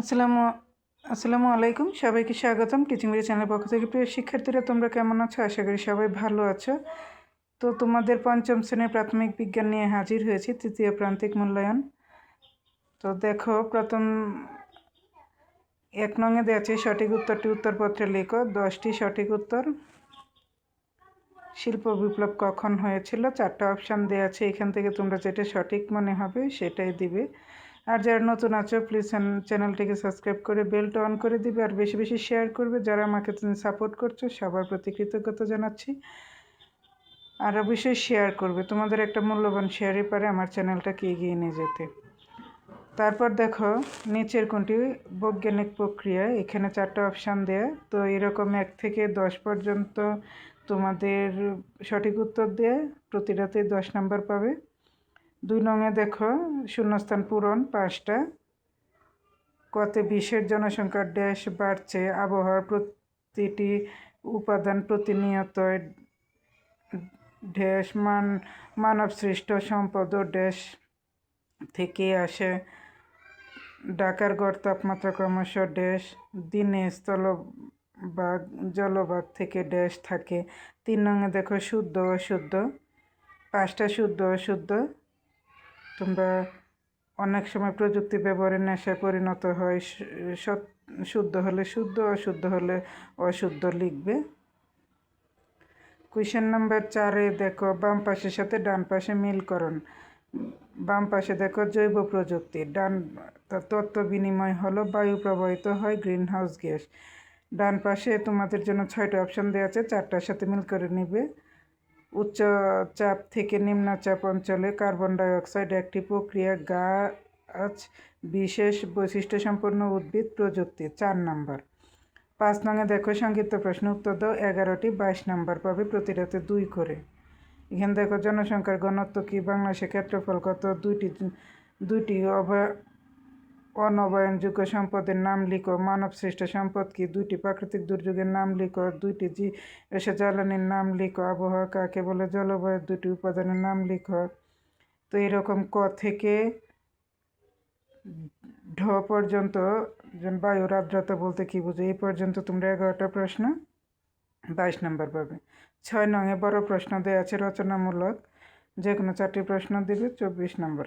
আসসালামু আসসালামু আলাইকুম। সবাইকে স্বাগতম টিচিং বিডি চ্যানেলের পক্ষ থেকে। প্রিয় শিক্ষার্থীরা, তোমরা কেমন আছো? আশা করি সবাই ভালো আছো। তো তোমাদের পঞ্চম শ্রেণির প্রাথমিক বিজ্ঞান নিয়ে হাজির হয়েছি, তৃতীয় প্রান্তিক মূল্যায়ন। তো দেখো, প্রথম এক নঙে দেওয়া আছে সঠিক উত্তরটি উত্তরপত্রে লেখো। দশটি সঠিক উত্তর। শিল্প বিপ্লব কখন হয়েছিল? চারটা অপশান দেওয়া আছে। এখান থেকে তোমরা যেটা সঠিক মনে হবে সেটাই দিবে। আর যারা নতুন আছো প্লিজ চ্যানেলটিকে সাবস্ক্রাইব করে বেলটা অন করে দিবে আর বেশি বেশি শেয়ার করবে। যারা আমাকে তুমি সাপোর্ট করছ, সবার প্রতি কৃতজ্ঞতা জানাচ্ছি। আর অবশ্যই শেয়ার করবে। তোমাদের একটা মূল্যবান শেয়ারই পারে আমার চ্যানেলটাকে এগিয়ে নিয়ে যেতে। তারপর দেখো, নিচের কোনটি? বৈজ্ঞানিক প্রক্রিয়া। এখানে চারটা অপশান দেয়া। তো এরকম এক থেকে দশ পর্যন্ত তোমাদের সঠিক উত্তর দিয়ে। প্রতিটাতে দশ নাম্বার পাবে। দুই নঙে দেখো, শূন্যস্থান পূরণ, পাঁচটা। কতে বিশ্বের জনসংখ্যার ড্যাশ বাড়ছে, আবহাওয়ার প্রতিটি উপাদান প্রতিনিয়ত ড্যাশ, মান মানব সৃষ্ট সম্পদ ড্যাশ থেকে আসে। ঢাকার গড় তাপমাত্রা ক্রমশ ড্যাশ, দিনে স্থলভাগ, জলভাগ থেকে ড্যাশ থাকে। তিন নঙে দেখো, শুদ্ধ অশুদ্ধ। পাঁচটা শুদ্ধ অশুদ্ধ। তোমরা অনেক সময় প্রযুক্তি ব্যবহারের নেশায় পরিণত হয় শুদ্ধ হলে শুদ্ধ, অশুদ্ধ হলে অশুদ্ধ লিখবে। কুয়েশন নাম্বার চারে দেখো, বাম পাশের সাথে ডান পাশে মিলকরণ বাম পাশে দেখো, জৈব প্রযুক্তি। ডান তত্ত্ব বিনিময় হলো বায়ু প্রবাহিত হয় গ্রিন হাউস গ্যাস। ডান পাশে তোমাদের জন্য ছয়টা অপশান দেওয়া আছে, চারটার সাথে মিল করে নিবে। উচ্চ চাপ থেকে নিম্নচাপ অঞ্চলে কার্বন ডাইঅক্সাইড একটি প্রক্রিয়া, গাছ বিশেষ বৈশিষ্ট্যসম্পন্ন উদ্ভিদ প্রযুক্তি চার নাম্বার। পাঁচ নঙে দেখো সংক্ষিপ্ত প্রশ্ন, উত্তর দাও। এগারোটি, বাইশ নাম্বার পাবে প্রতিটাতে দুই করে। এখানে দেখো জনসংখ্যার ঘনত্ব কি? বাংলাদেশের ক্ষেত্রফল কত? দুইটি দুইটি অভয় অনবায়নযোগ্য সম্পদের নাম লিখো, মানব সৃষ্ট সম্পদ কি? দুইটি প্রাকৃতিক দুর্যোগের নাম লিখো, দুইটি জি এসে জ্বালানির নাম লিখো, আবহাওয়া কাকে বলে? জলবায়ুর দুটি উপাদানের নাম লিখো। তো এরকম ক থেকে ঢ পর্যন্ত বায়ুর আর্দ্রতা বলতে কি বুঝো? এই পর্যন্ত তোমরা এগারোটা প্রশ্ন, বাইশ নম্বর পাবে। ছয় নঙে বড় প্রশ্ন দেওয়া আছে রচনামূলক। যে কোনো চারটি প্রশ্ন দেবে, চব্বিশ নম্বর।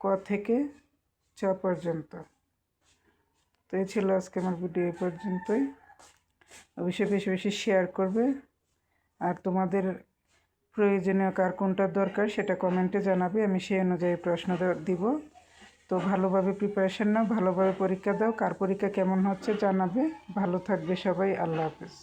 ক থেকে চ পর্যন্ত। তো এই ছিল আজকে আমার ভিডিও এই পর্যন্তই। অবশ্যই বেশি বেশি শেয়ার করবে। আর তোমাদের প্রয়োজনীয় কার কোনটা দরকার সেটা কমেন্টে জানাবে। আমি সেই অনুযায়ী প্রশ্ন দিব। তো ভালোভাবে প্রিপারেশন নাও, ভালোভাবে পরীক্ষা দাও। কার পরীক্ষা কেমন হচ্ছে জানাবে। ভালো থাকবে সবাই। আল্লাহ হাফেজ।